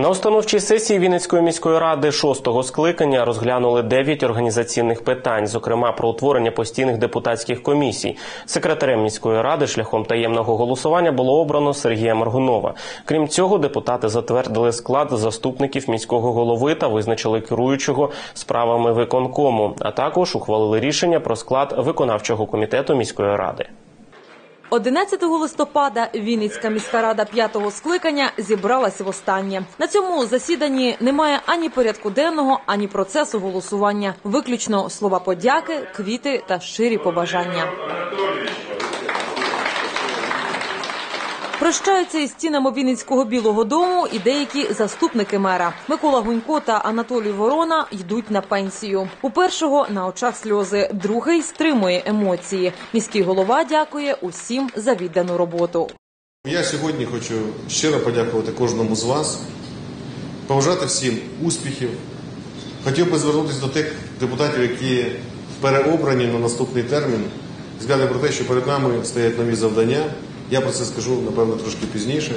На установчій сесії Вінницької міської ради шостого скликання розглянули дев'ять організаційних питань, зокрема про утворення постійних депутатських комісій. Секретарем міської ради шляхом таємного голосування було обрано Сергія Моргунова. Крім цього, депутати затвердили склад заступників міського голови та визначили керуючого справами виконкому, а також ухвалили рішення про склад виконавчого комітету міської ради. 11 листопада Вінницька міська рада п'ятого скликання зібралася востаннє. На цьому засіданні немає ані порядку денного, ані процесу голосування. Виключно слова подяки, квіти та щирі побажання. Прощаються із стінами Вінницького білого дому і деякі заступники мера. Микола Гунько та Анатолій Ворона йдуть на пенсію. У першого на очах сльози, другий стримує емоції. Міський голова дякує усім за віддану роботу. Я сьогодні хочу щиро подякувати кожному з вас, побажати всім успіхів. Хотів би звернутися до тих депутатів, які переобрані на наступний термін, згадати про те, що перед нами стоять нові завдання. Я про це скажу, напевно, трошки пізніше.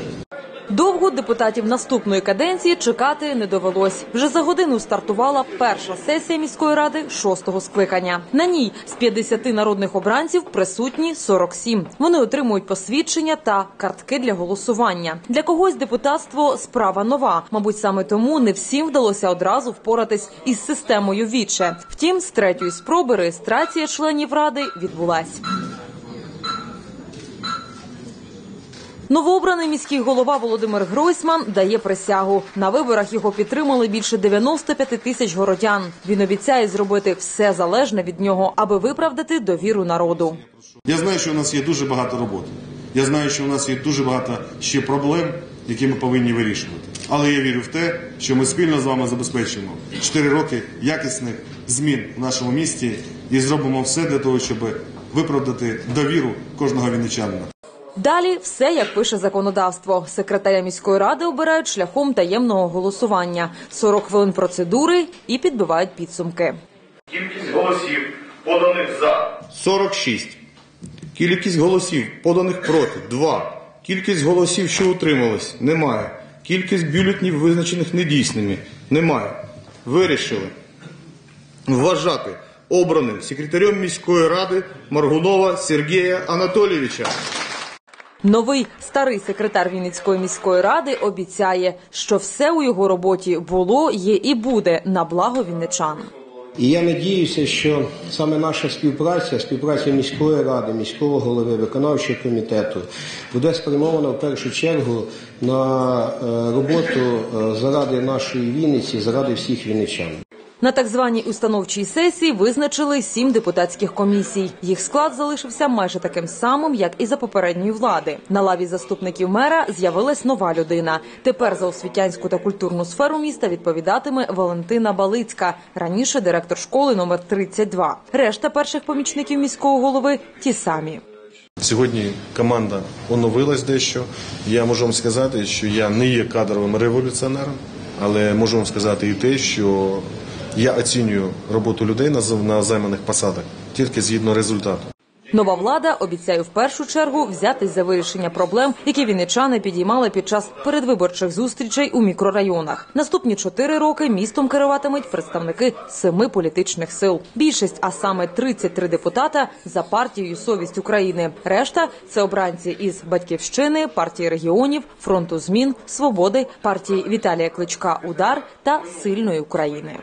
Довго депутатів наступної каденції чекати не довелось. Вже за годину стартувала перша сесія міської ради шостого скликання. На ній з 50 народних обранців присутні 47. Вони отримують посвідчення та картки для голосування. Для когось депутатство справа нова. Мабуть, саме тому не всім вдалося одразу впоратись із системою віче. Втім, з третьої спроби реєстрація членів ради відбулась. Новообраний міський голова Володимир Гройсман дає присягу. На виборах його підтримали більше 95 тисяч городян. Він обіцяє зробити все залежне від нього, аби виправдати довіру народу. Я знаю, що у нас є дуже багато роботи. Я знаю, що у нас є дуже багато ще проблем, які ми повинні вирішувати. Але я вірю в те, що ми спільно з вами забезпечимо 4 роки якісних змін в нашому місті і зробимо все для того, щоб виправдати довіру кожного вінничанина. Далі все як пише законодавство. Секретаря міської ради обирають шляхом таємного голосування. 40 хвилин процедури і підбивають підсумки. Кількість голосів поданих за 46. Кількість голосів поданих проти 2. Кількість голосів, що утримались, немає. Кількість бюлетнів, визначених недійсними, немає. Вирішили вважати обраним секретарем міської ради Маргунова Сергія Анатолійовича. Новий старий секретар Вінницької міської ради обіцяє, що все у його роботі було, є і буде на благо вінничан. І я надіюся, що саме наша співпраця, співпраця міської ради, міського голови, виконавчого комітету буде спрямована в першу чергу на е, роботу е, заради нашої Вінниці, заради всіх вінничан. На так званій установчій сесії визначили сім депутатських комісій. Їх склад залишився майже таким самим, як і за попередньої влади. На лаві заступників мера з'явилась нова людина. Тепер за освітянську та культурну сферу міста відповідатиме Валентина Балицька, раніше директор школи номер 32. Решта перших помічників міського голови ті самі. Сьогодні команда оновилась дещо. Я можу вам сказати, що я не є кадровим революціонером, але можу вам сказати і те, що я оцінюю роботу людей на займаних посадах тільки згідно результату. Нова влада обіцяє в першу чергу взятись за вирішення проблем, які вінничани підіймали під час передвиборчих зустрічей у мікрорайонах. Наступні чотири роки містом керуватимуть представники семи політичних сил. Більшість, а саме 33 депутата, за партією Совість України. Решта це обранці із батьківщини, партії регіонів, фронту змін, свободи, партії Віталія Кличка Удар та сильної України.